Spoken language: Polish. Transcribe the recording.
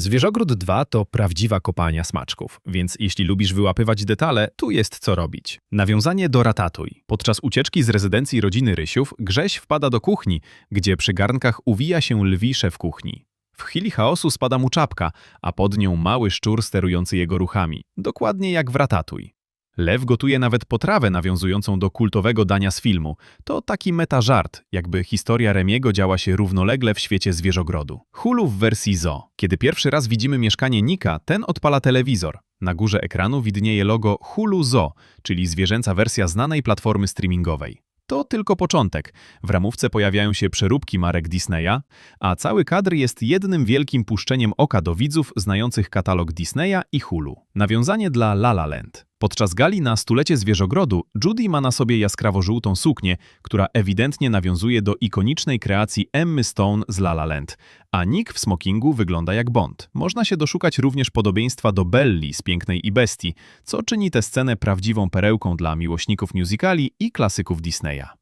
Zwierzogród 2 to prawdziwa kopalnia smaczków, więc jeśli lubisz wyłapywać detale, tu jest co robić. Nawiązanie do Ratatuj. Podczas ucieczki z rezydencji rodziny Rysiów, Grześ wpada do kuchni, gdzie przy garnkach uwija się lwi szef kuchni. W chwili chaosu spada mu czapka, a pod nią mały szczur sterujący jego ruchami. Dokładnie jak w Ratatuj. Lew gotuje nawet potrawę nawiązującą do kultowego dania z filmu. To taki metażart, jakby historia Remiego działa się równolegle w świecie zwierzogrodu. Hulu w wersji ZO. Kiedy pierwszy raz widzimy mieszkanie Nika, ten odpala telewizor. Na górze ekranu widnieje logo Hulu Zo, czyli zwierzęca wersja znanej platformy streamingowej. To tylko początek. W ramówce pojawiają się przeróbki marek Disneya, a cały kadr jest jednym wielkim puszczeniem oka do widzów znających katalog Disneya i Hulu. Nawiązanie dla La La Land. Podczas gali na stulecie zwierzogrodu Judy ma na sobie jaskrawo-żółtą suknię, która ewidentnie nawiązuje do ikonicznej kreacji Emmy Stone z La La Land, a Nick w smokingu wygląda jak Bond. Można się doszukać również podobieństwa do Belli z Pięknej i Bestii, co czyni tę scenę prawdziwą perełką dla miłośników musicali i klasyków Disneya.